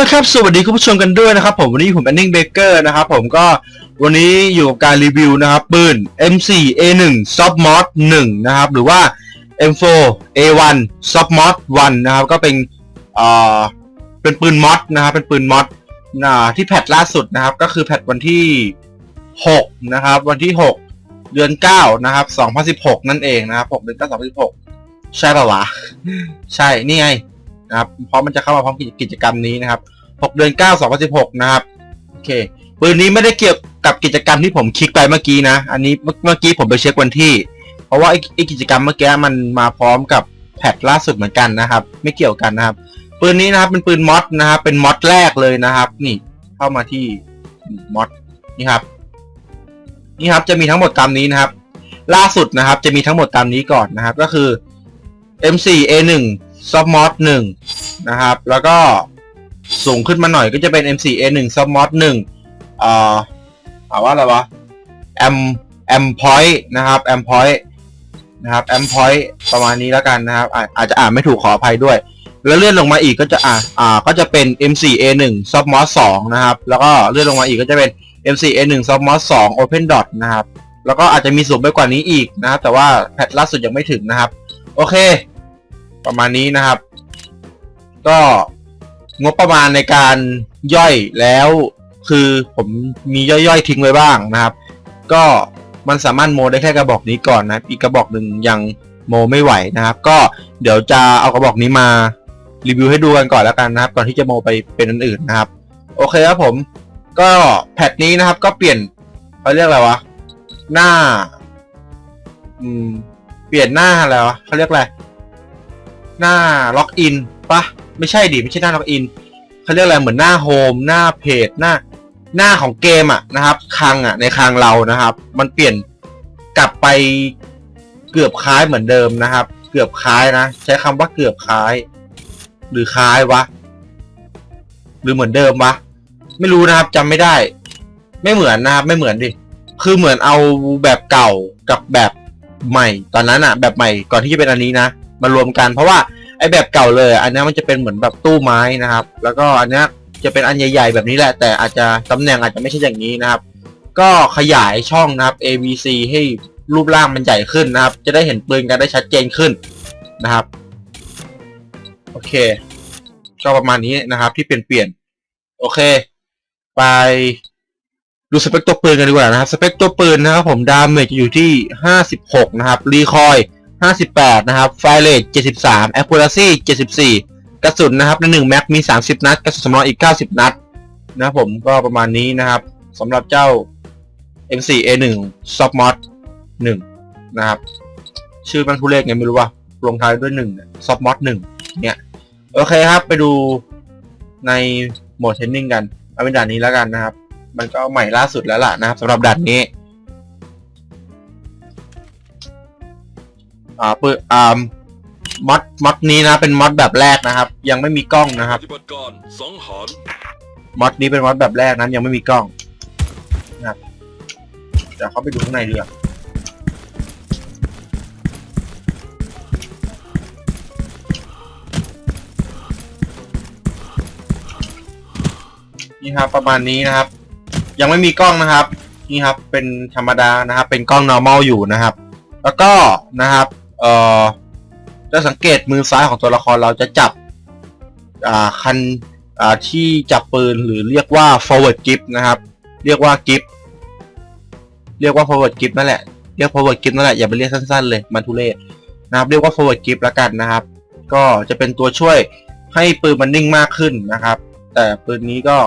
ละครับ สวัสดีคุณผู้ชมกันด้วยนะครับ ผมวันนี้ผมแอนนิงเบเกอร์นะครับ ผมก็วันนี้อยู่กับการรีวิวนะครับ ปืน M4 A1 Soft Mod 1นะครับ หรือว่า M4 A1 Soft Mod 1นะครับ ก็เป็นเอ่อเป็นปืนมอดนะครับ เป็นปืนมอดอ่าที่แพทล่าสุดนะครับ ก็คือแพทวันที่ 6 นะครับ วันที่ 6 เดือน 9 นะครับ 2016 นั่นเองนะครับ6เดือน9 2016 ใช่ป่าวะ ใช่ นี่ไง นะครับเพราะมันจะเข้ามาพร้อมกิจกรรมนี้นะครับ 6 เดือน 9 2016 นะครับโอเคปืนนี้ไม่ได้เกี่ยวกับกิจกรรมที่ผมคลิกไปเมื่อกี้นะ อันนี้เมื่อกี้ผมไปเช็ควันที่ เพราะว่าไอ้ไอ้กิจกรรมเมื่อกี้มันมาพร้อมกับแพทล่าสุดเหมือนกันนะครับ ไม่เกี่ยวกันนะครับปืนนี้นะครับเป็นปืนมอดนะครับ เป็นมอดแรกเลยนะครับ นี่เข้ามาที่มอดนี่ครับ นี่ครับจะมีทั้งหมดตามนี้นะครับ ล่าสุดนะครับ จะมีทั้งหมดตามนี้ก่อนนะครับ ก็คือ M4 A1 Soft Mod 1นะครับ แล้วก็สูงขึ้นมาหน่อยก็จะเป็น M4 A1 Soft Mod 1เอ่อถามว่าอะไรวะ M M Point นะครับ M Point นะครับ M Point ประมาณนี้แล้วกันนะครับอาอาจจะอ่านไม่ถูกขออภัยด้วย แล้วเลื่อนลงมาอีกก็จะอ่าอ่าก็จะเป็น M4 A1 Soft Mod 2นะครับ แล้วก็เลื่อนลงมาอีกก็จะเป็น M4 A1 Soft Mod 2 Open Dot นะครับ แล้วก็อาจจะมีสูงไปกว่านี้อีกนะครับแต่ว่าแพทล่าสุดยังไม่ถึงนะครับ โอเค ประมาณนี้นะครับ ก็งบประมาณในการย่อยแล้วคือผมมีย่อยๆทิ้งไว้บ้างนะครับ ก็มันสามารถโมได้แค่กระบอกนี้ก่อนนะครับ อีกกระบอกหนึ่งยังโมไม่ไหวนะครับ ก็เดี๋ยวจะเอากระบอกนี้มารีวิวให้ดูกันก่อนแล้วกันนะครับ ก่อนที่จะโมไปเป็นอันอื่นนะครับ โอเคครับผม ก็แพทนี้นะครับ ก็เปลี่ยนเขาเรียกอะไรวะหน้า อืม เปลี่ยนหน้าอะไรวะเขาเรียกอะไร หน้าล็อกอินปะไม่ใช่ดิไม่ใช่หน้าล็อกอินเขาเรียกอะไรเหมือนหน้าโฮมหน้าเพจหน้าหน้าของเกมอะนะครับคลังอะในคลังเรานะครับ มันเปลี่ยนกลับไปเกือบคล้ายเหมือนเดิมนะครับ เกือบคล้ายนะ ใช้คำว่าเกือบคล้าย หรือคล้ายวะ หรือเหมือนเดิมวะไม่รู้นะครับจำไม่ได้ ไม่เหมือนนะครับ ไม่เหมือนดิคือเหมือนเอาแบบเก่ากับแบบใหม่ ตอนนั้นอะแบบใหม่ก่อนที่จะเป็นอันนี้นะมารวมกันเพราะว่า ไอแบบเก่าเลย อันนี้มันจะเป็นเหมือนแบบตู้ไม้นะครับ แล้วก็อันนี้จะเป็นอันใหญ่ ๆ แบบนี้แหละ แต่อาจจะตำแหน่งอาจจะไม่ใช่อย่างนี้นะครับ ก็ขยายช่องนะครับ A B C ให้รูปร่างมันใหญ่ขึ้นนะครับ จะได้เห็นปืนกันได้ชัดเจนขึ้นนะครับ โอเค ก็ประมาณนี้นะครับ ที่เปลี่ยนเปลี่ยน โอเค ไปดูสเปคตัวปืนกันดีกว่านะครับ สเปคตัวปืนนะครับผมดาเมจจะอยู่ที่ 56 นะครับ รีคอย 58 นะครับไฟเรท73 a c c u r a c y 74 กระสุนนะครับ ใน1แม็กมี 30 นัด กระสุนสำรองอีก 90 นัด นะครับผมก็ประมาณนี้นะครับสำหรับเจ้า M4A1 Soft Mod 1 นะครับ ชื่อมันผู้เลขไงไม่รู้ว่าลงท้ายด้วย1เนี่ย Soft Mod 1 เนี่ย โอเคครับไปดูในโหมดเทรนนิ่งกัน เอาเป็นด่านนี้แล้วกันนะครับ มันก็ใหม่ล่าสุดแล้วล่ะนะครับสำหรับด่านนี้ อ่าปืนอ่ามอดมอดนี้นะ เป็นมอดแบบแรกนะครับ ยังไม่มีกล้องนะครับปฏิบัติการสังหารมอดนี้เป็นมอดแบบแรกนั้นยังไม่มีกล้องนะครับเดี๋ยวเข้าไปดูข้างในเรือนี่ครับประมาณนี้นะครับ ยังไม่มีกล้องนะครับ นี่ครับเป็นธรรมดานะครับ เป็นกล้อง normal อยู่นะครับ แล้วก็นะครับ เอ่อจะสังเกตมือซ้ายของตัวละครเราจะจับ อ่าคันอ่าที่จับปืนหรือเรียกว่า forward grip นะครับ เรียกว่า grip เรียกว่า forward grip นั่นแหละเรียก forward grip นั่นแหละอย่าไปเรียกสั้นๆเลยมันทุเรศนะครับ เรียกว่า forward grip แล้วกันนะครับ ก็จะเป็นตัวช่วยให้ปืนมันนิ่งมากขึ้นนะครับ แต่ปืนนี้ก็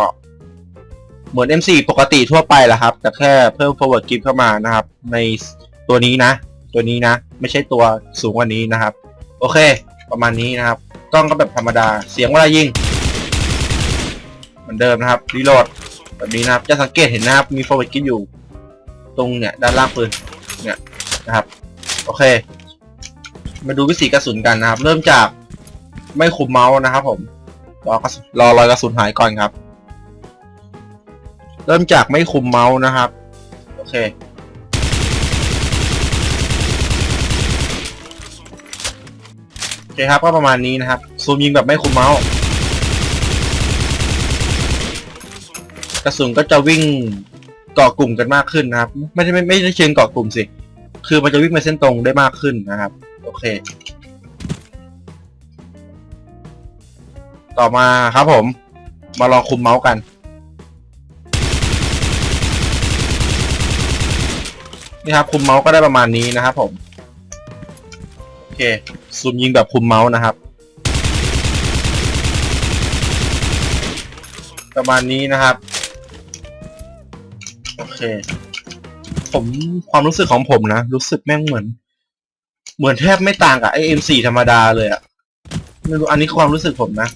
เหมือน M4 ปกติทั่วไปแหละครับ แต่แค่เพิ่ม forward grip เข้ามานะครับ ในตัวนี้นะ ตัวนี้นะ ไม่ใช่ตัวสูงกว่านี้นะครับ โอเค ประมาณนี้นะครับ กล้องก็แบบธรรมดา เสียงเวลายิง เหมือนเดิมนะครับ รีโหลด แบบนี้นะครับ จะสังเกตเห็นนะครับ มี forward grip อยู่ ตรงเนี่ย ด้านล่างปืน เนี่ยนะครับ โอเค มาดูวิธีกระสุนกันนะครับ เริ่มจากไม่คุมเมาส์นะครับ ผม รอกระสุนรอรอยกระสุนหายก่อนครับ เริ่มจากไม่คุมเมาส์นะครับ โอเค อเคครับก็ประมาณนี้นะครับ ซูมยิงแบบไม่คุมเมาส์กระสุนก็จะวิ่งเกาะกลุ่มกันมากขึ้นนะครับ ไม่ได้ไม่ไม่ได้เชิงเกาะกลุ่มสิ คือมันจะวิ่งไปเส้นตรงได้มากขึ้นนะครับ โอเค ต่อมาครับผม มาลองคุมเมาส์กันนี่ครับคุมเมาส์ก็ได้ประมาณนี้นะครับผม อเคซูมยิงแบบคุมเมาส์นะครับ ประมาณนี้นะครับ โอเค ผมความรู้สึกของผมนะ รู้สึกแม่งเหมือน เหมือนแทบไม่ต่างกับไอเอ็มสี่ธรรมดาเลยอะไม่รู้อันนี้คือความรู้สึกผมนะ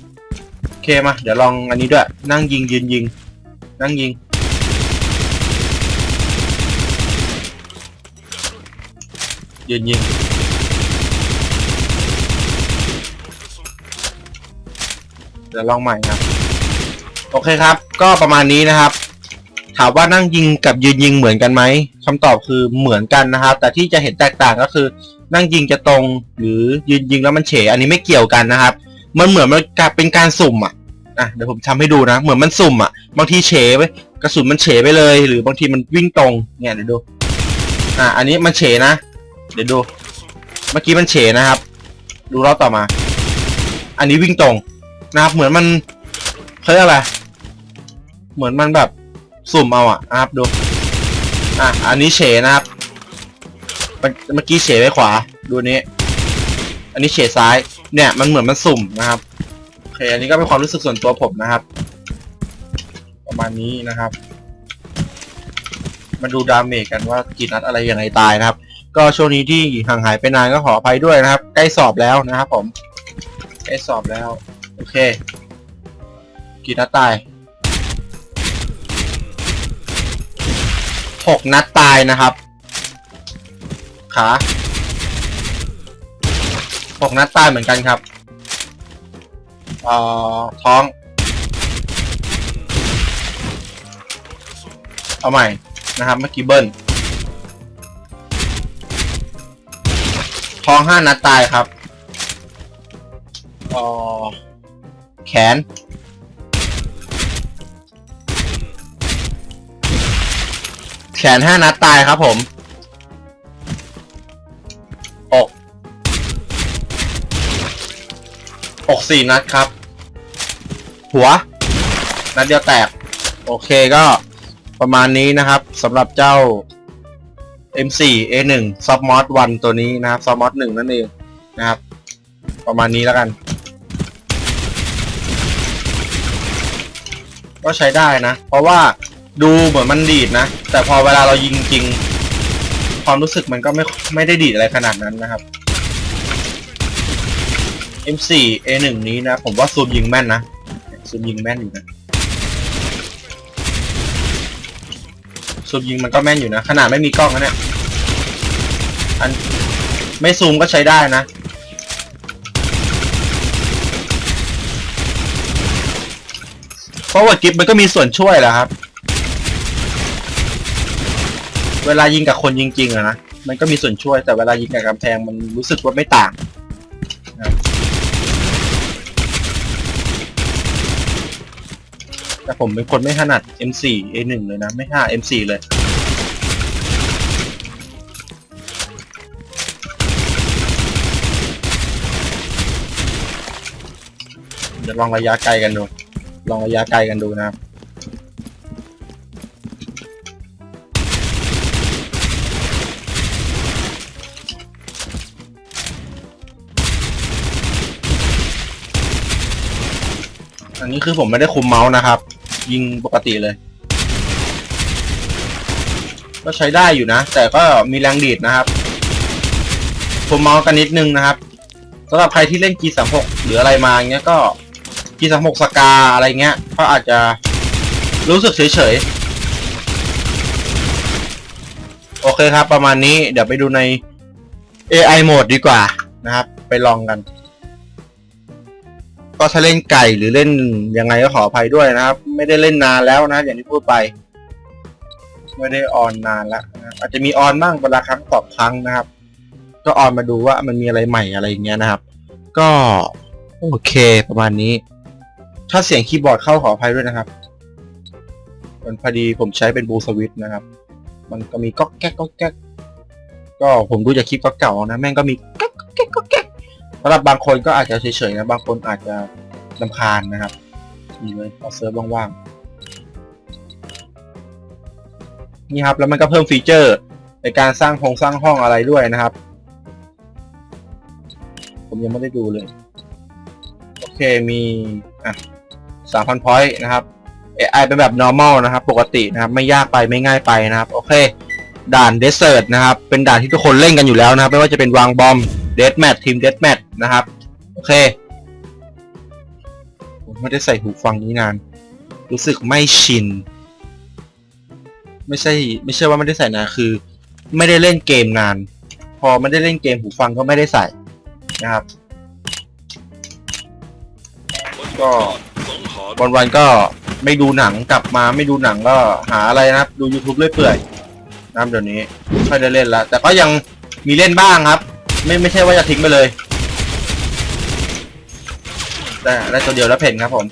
โอเคมา เดี๋ยวลองอันนี้ด้วย นั่งยิงยืนยิง นั่งยิงยืนยิง เดี๋ยวลองใหม่ครับโอเคครับ ก็ประมาณนี้นะครับ ถามว่านั่งยิงกับยืนยิงเหมือนกันไหมคำตอบคือเหมือนกันนะครับ แต่ที่จะเห็นแตกต่างก็คือ นั่งยิงจะตรง หรือยืนยิงแล้วมันเฉอันนี้ไม่เกี่ยวกันนะครับ มันเหมือนมันเป็นการสุ่มอะอะเดี๋ยวผมทำให้ดูนะ เหมือนมันสุ่มอะบางทีเฉไปกระสุนมันเฉไปเลย หรือบางทีมันวิ่งตรงเนี่ยเดี๋ยวดู อะอันนี้มันเฉนะ เดี๋ยวดู เมื่อกี้มันเฉนะครับ ดูรอบต่อมา อันนี้วิ่งตรง นะครับเหมือนมันเขาเรียกอะไร เหมือนมันแบบสุ่มเอาอะนะครับดู อะ อันนี้เฉนะครับ เมื่อกี้เฉไปขวา ดูนนี้ อันนี้เฉซ้าย เนี่ย มันเหมือนมันสุ่มนะครับ โอเค อันนี้ก็เป็นความรู้สึกส่วนตัวผมนะครับ ประมาณนี้นะครับ มาดูดาเมจกันว่ากี่นัดอะไรยังไงตายนะครับ ก็ช่วงนี้ที่ห่างหายไปนานก็ขออภัยด้วยนะครับ ใกล้สอบแล้วนะครับผม ใกล้สอบแล้ว โอเค กี่นัดตายหกนัดตายนะครับ ขาหกนัดตายเหมือนกันครับเอ่อท้อง เอาใหม่นะครับเมื่อกี้เบิ้ลท้องห้านัดตายครับอ่อ แขน แขนห้านัดตายครับผมอกอกสี่นัดครับ หัว นัดเดียวแตก โอเคก็ประมาณนี้นะครับสำหรับเจ้า M4 A1 Soft Mod 1ตัวนี้นะครับ Soft Mod 1นั่นเองนะครับ ประมาณนี้แล้วกัน ก็ใช้ได้นะ เพราะว่าดูเหมือนมันดีดนะ แต่พอเวลาเรายิงจริง ความรู้สึกมันก็ไม่ไม่ได้ดีดอะไรขนาดนั้นนะครับ M4 A1 นี้นะ ผมว่าซูมยิงแม่นนะ ซูมยิงแม่นอยู่นะ ซูมยิงมันก็แม่นอยู่นะ ขนาดไม่มีกล้องนะเนี่ย อันไม่ซูมก็ใช้ได้นะ เพ ราะว่ากิฟมันก็มีส่วนช่วยแหละครับ เวลายิงกับคนจริงๆอะนะ มันก็มีส่วนช่วย แต่เวลายิงกับกำแพงมันรู้สึกว่าไม่ต่างนะแต่ผมเป็นคนไม่ถนัด M4 A1 เลยนะ ไม่ถนัด M4 เลย เดี๋ยวลองระยะไกลกันดู ลองระยะไกลกันดูนะครับอันนี้คือผมไม่ได้คุมเมาส์นะครับ ยิงปกติเลย ก็ใช้ได้อยู่นะ แต่ก็มีแรงดีดนะครับคุมเมาส์กันนิดนึงนะครับสำหรับใครที่เล่น G36 หรืออะไรมาเงี้ยก็ G36 สกาอะไรเงี้ยก็อาจจะรู้สึกเฉยๆ โอเคครับประมาณนี้เดี๋ยวไปดูใน AI โหมดดีกว่านะครับ ไปลองกัน ก็ถ้าเล่นไก่หรือเล่นยังไงก็ขออภัยด้วยนะครับ ไม่ได้เล่นนานแล้วนะ อย่างที่พูดไป ไม่ได้ออนนานแล้วนะอาจจะมีออนบ้างเวลาครั้งต่อครั้งนะครับ ก็ออนมาดูว่ามันมีอะไรใหม่อะไรอย่างเงี้ยนะครับ ก็โอเคประมาณนี้ ถ้าเสียงคีย์บอร์ดเข้าขออภัยด้วยนะครับ มันพอดีผมใช้เป็นบูสวิตนะครับ มันก็มีก๊อกแก๊กก๊อกแก๊กก็ผมดูจากคลิปเก่าๆนะ แม่งก็มีก๊อกแก๊กก๊อกแก๊กสำหรับบางคนก็อาจจะเฉยๆนะ บางคนอาจจะลำคาญนะครับนี่เลยเอาเซิร์ฟว่างๆ นี่ครับ แล้วมันก็เพิ่มฟีเจอร์ในการสร้างโครงสร้างห้องอะไรด้วยนะครับ ผมยังไม่ได้ดูเลย โอเคมี อะ สามพันพอยต์นะครับ AI เป็นแบบ normal นะครับ ปกตินะครับ ไม่ยากไปไม่ง่ายไปนะครับ โอเค ด่าน desert นะครับ เป็นด่านที่ทุกคนเล่นกันอยู่แล้วนะครับ ไม่ว่าจะเป็นวางบอม death match ทีม death match นะครับ โอเคผมไม่ได้ใส่หูฟังนี้นาน รู้สึกไม่ชิน ไม่ใช่ไม่ใช่ว่าไม่ได้ใส่นานคือ ไม่ได้เล่นเกมนาน พอไม่ได้เล่นเกมหูฟังก็ไม่ได้ใส่นะครับ ก็ วันวันๆก็ไม่ดูหนังกลับมาไม่ดูหนังก็หาอะไรนะครับ ดู YouTube เรื่อยเปื่อยนะครับเดี๋ยวนี้ไม่ค่อยได้เล่นละแต่ก็ยังมีเล่นบ้างครับ ไม่ไม่ใช่ว่าจะทิ้งไปเลย แต่ได้ตัวเดียวแล้วเพ่นครับผม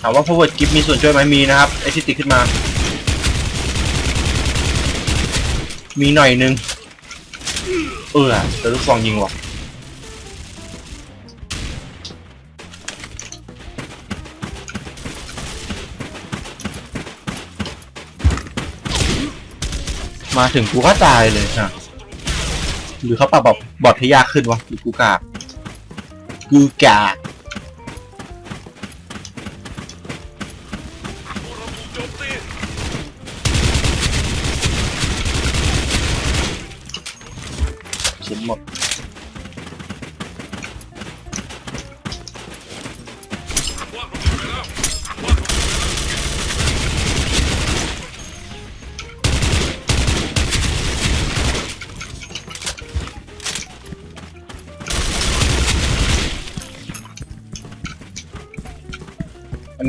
ถามว่า forward grip มีส่วนช่วยไหมมีนะครับไอที่ติขึ้นมา มีหน่อยนึง เออแต่ลูกซองยิงว่ะ มาถึงกูก็ตายเลยฮะหรือเขาปรับแบบบอทยากขึ้นวะหรือกูกากกูกาก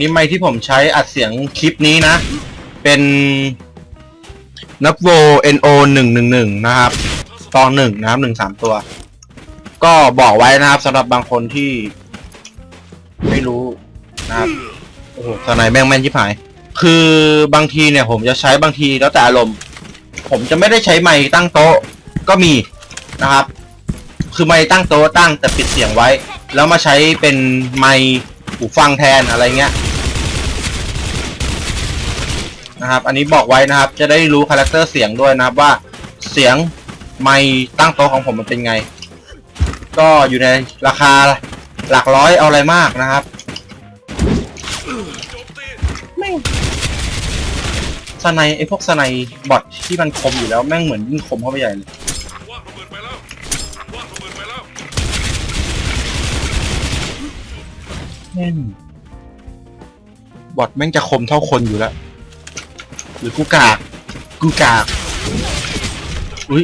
นี้ไมค์ที่ผมใช้อัดเสียงคลิปนี้นะ เป็นนับโว NO หนึ่งหนึ่งหนึ่งนะครับตอนหนึ่งนะครับหนึ่งสามตัว ก็บอกไว้นะครับสำหรับบางคนที่ ไม่รู้นะครับโอ้โหสไนแม่งแม่นชิบหาย คือบางทีเนี่ย ผมจะใช้บางทีแล้วแต่อารมณ์ ผมจะไม่ได้ใช้ไมค์ตั้งโต๊ะก็มีนะครับ คือไมค์ตั้งโต๊ะตั้งแต่ปิดเสียงไว้ แล้วมาใช้เป็นไมค์หูฟังแทนอะไรเงี้ย นะครับ อันนี้บอกไว้นะครับ จะได้รู้คาแรคเตอร์เสียงด้วยนะครับว่าเสียงไมค์ตั้งโต๊ะของผมมันเป็นไง ก็อยู่ในราคาหลักร้อยเอาอะไรมากนะครับแม่งสไนไอพวกสไนบอทที่มันคมอยู่แล้วแม่งเหมือนยิ่งคมเข้าไปใหญ่เลยแล้วว่างระเบิดไปแล้วแม่งบอทแม่งจะคมเท่าคนอยู่แล้ว หรือกูกากกูกากอุ้ย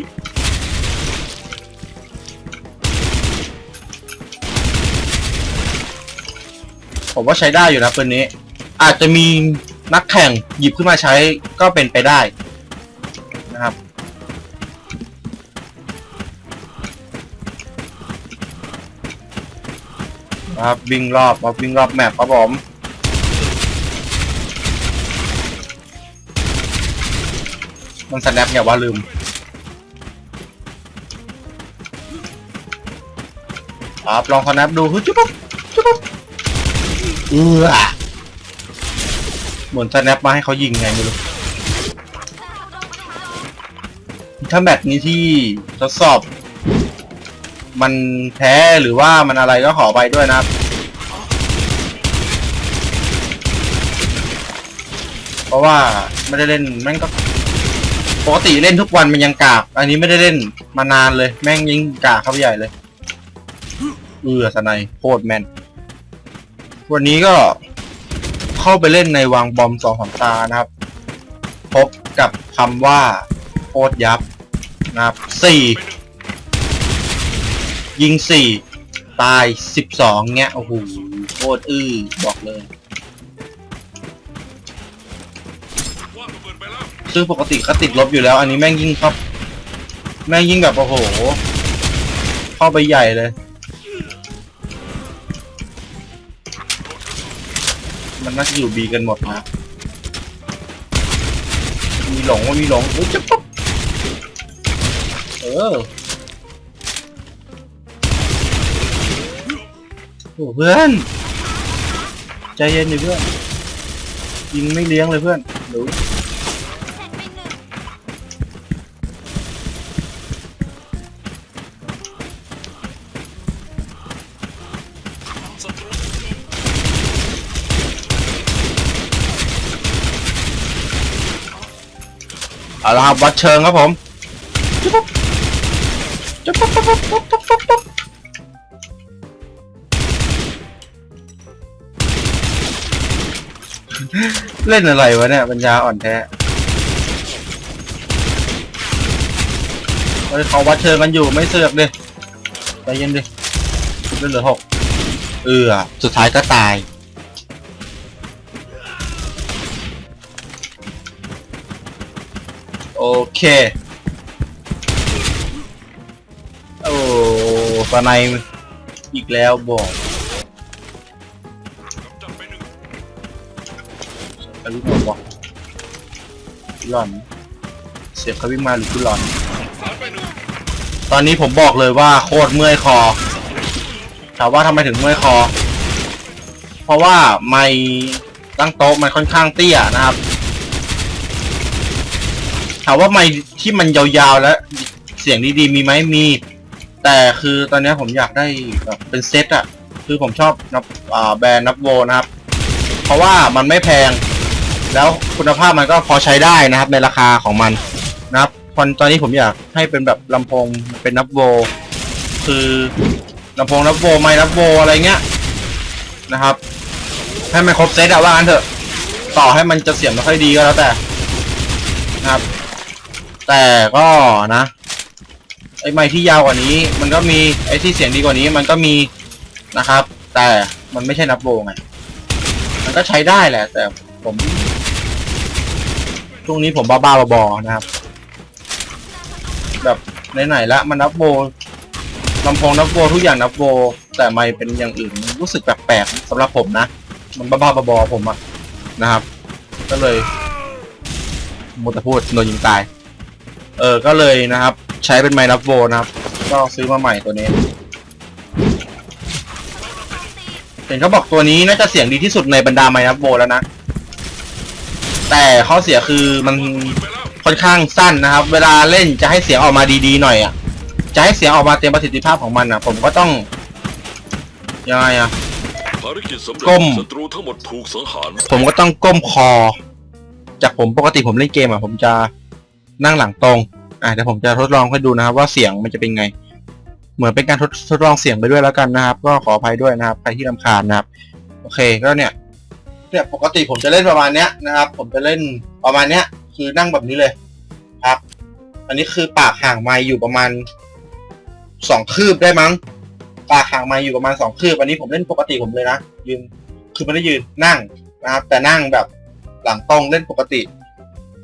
ผมว่าใช้ได้อยู่นะปืนนี้ อาจจะมีนักแข่งหยิบขึ้นมาใช้ก็เป็นไปได้นะครับครับวิ่งรอบครับวิ่งรอบแมปครับผม มันสแนปอย่าว่าลืม ครับลองสแนปดูฮึจุ๊บปุ๊บจุ๊บปุ๊บเออเหมือนสแนปมาให้เขายิงไงไม่รู้ถ้าแมตช์นี้ที่ทดสอบ มันแพ้หรือว่ามันอะไรก็ขอไปด้วยนะครับเพราะว่าไม่ได้เล่นแม่งก็ ปกติเล่นทุกวันมันยังกาก อันนี้ไม่ได้เล่นมานานเลย แม่งยิงกากเข้าไปใหญ่เลย เอือสไนโคตรแมน วันนี้ก็เข้าไปเล่นในวางบอมสองสามตานะครับ พบกับคำว่าโคตรยับนะครับสี่ยิงสี่ตายสิบสองเงี้ยโอ้โหโคตรอื้อบอกเลย ซึ่งปกติก็ติดลบอยู่แล้ว อันนี้แม่งยิ่งครับ แม่งยิ่งแบบโอ้โห เข้าไปใหญ่เลย มันน่าจะอยู่บีกันหมดนะ มีหลงว่ามีหลงอุ้ยจะปุ๊บเออโอ้เพื่อน ใจเย็นดิเพื่อน ยิงไม่เลี้ยงเลยเพื่อนดู เอาละครับวัดเชิงครับผมจุ๊บปุ๊บจุ๊บปุ๊บปุ๊บปุ๊บปุ๊บปุ๊บปุ๊บเล่นอะไรวะเนี่ยปัญญาอ่อนแท้เฮ้ยเขาวัดเชิงกันอยู่ไม่เสือกดิใจเย็นดิเล่นเหลือหกเออสุดท้ายก็ตาย เค โอ้สไนอีกแล้วบอกกำจัดไปหนึ่งกระลุกมาบอกหล่อน เสียงเขาวิ่งมาหรือกูหลอนสาตอนนี้ผมบอกเลยว่าโคตรเมื่อยคอ ถามว่าทำไมถึงเมื่อยคอ เพราะว่าไม่ตั้งโต๊ะมันค่อนข้างเตี้ยนะครับ ถามว่าไม่ที่มันยาวๆแล้วเสียงดีๆมีไหมมี แต่คือตอนนี้ผมอยากได้แบบเป็นเซตอะคือผมชอบนับอ่าแบรนด์นับโวนะครับ เพราะว่ามันไม่แพง แล้วคุณภาพมันก็พอใช้ได้นะครับ ในราคาของมันนะครับตอนตอนนี้ผมอยากให้เป็นแบบลำโพงเป็นนับโวคือลำโพงนับโวไม้นับโวอะไรเงี้ยนะครับ ให้มันครบเซตอะว่างั้นเถอะ ต่อให้มันจะเสียงไม่ค่อยดีก็แล้วแต่นะครับ แต่ก็นะ ไอ้ไม้ที่ยาวกว่านี้ มันก็มีไอ้ที่เสียงดีกว่านี้มันก็มีนะครับ แต่มันไม่ใช่นับโวไงมันก็ใช้ได้แหละ แต่ผมช่วงนี้ผมบ้าๆบอๆนะครับ แบบไหนๆละมันนับโวลำโพงนับโวทุกอย่างนับโวแต่ไม่เป็นอย่างอื่นรู้สึกแปลกๆสำหรับผมนะ มันบ้าๆบอๆผมอะนะครับ ก็เลยหมดแต่พูดโดนยิงตาย เออก็เลยนะครับ ใช้เป็นไมค์นับโวนะครับ ก็ซื้อมาใหม่ตัวนี้เห็นเขาบอกตัวนี้น่าจะเสียงดีที่สุดในบรรดาไมค์นับโวแล้วนะ แต่ข้อเสียคือมันไปแล้วค่อนข้างสั้นนะครับ เวลาเล่นจะให้เสียงออกมาดีๆหน่อยอะจะให้เสียงออกมาเต็มประสิทธิภาพของมันอะ ผมก็ต้องยังไงอะภารกิจสำเร็ก้จมศัตรูทั้งหมดถูกสังหารผมก็ต้องก้มคอ จากผมปกติผมเล่นเกมอะผมจะ นั่งหลังตรงอะเดี๋ยวผมจะทดลองให้ดูนะครับ ว่าเสียงมันจะเป็นไง เหมือนเป็นการทดทดลองเสียงไปด้วยแล้วกันนะครับ ก็ขออภัยด้วยนะครับใครที่รำคาญนะครับโอเคก็เนี่ยเนี่ยปกติผมจะเล่นประมาณเนี้ยนะครับ ผมจะเล่นประมาณเนี้ย คือนั่งแบบนี้เลยครับ อันนี้คือปากห่างไม้อยู่ประมาณสองคืบได้มั้ง ปากห่างไม้อยู่ประมาณสองคืบอันนี้ผมเล่นปกติผมเลยนะยืนคือไม่ได้ยืนนั่งนะครับ แต่นั่งแบบหลังตรงเล่นปกติ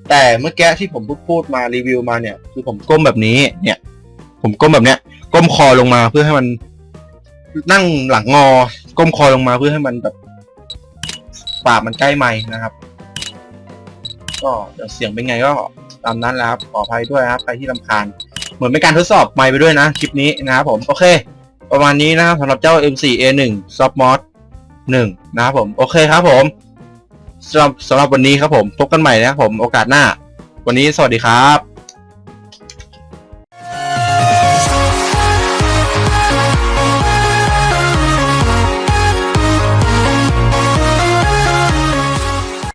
แต่เมื่อกี้ที่ผมพูดมารีวิวมาเนี่ย คือผมก้มแบบนี้ เนี่ย ผมก้มแบบเนี้ย ก้มคอลงมาเพื่อให้มัน นั่งหลังงอ ก้มคอลงมาเพื่อให้มันแบบปากมันใกล้ไม้นะครับ ก็เดี๋ยวเสียงเป็นไงก็ตามนั้นแหล้วครับขออภัยด้วยครับใครที่รำคาญ เหมือนเป็นการทดสอบไมค์ไปด้วยนะคลิปนี้นะครับผมโอเค ประมาณนี้นะครับสำหรับเจ้า M4A1 Softmod 1นะครับผม โอเคครับผม สำหรับสำหรับวันนี้ครับผมพบกันใหม่นะครับผมโอกาสหน้า วันนี้สวัสดีครับ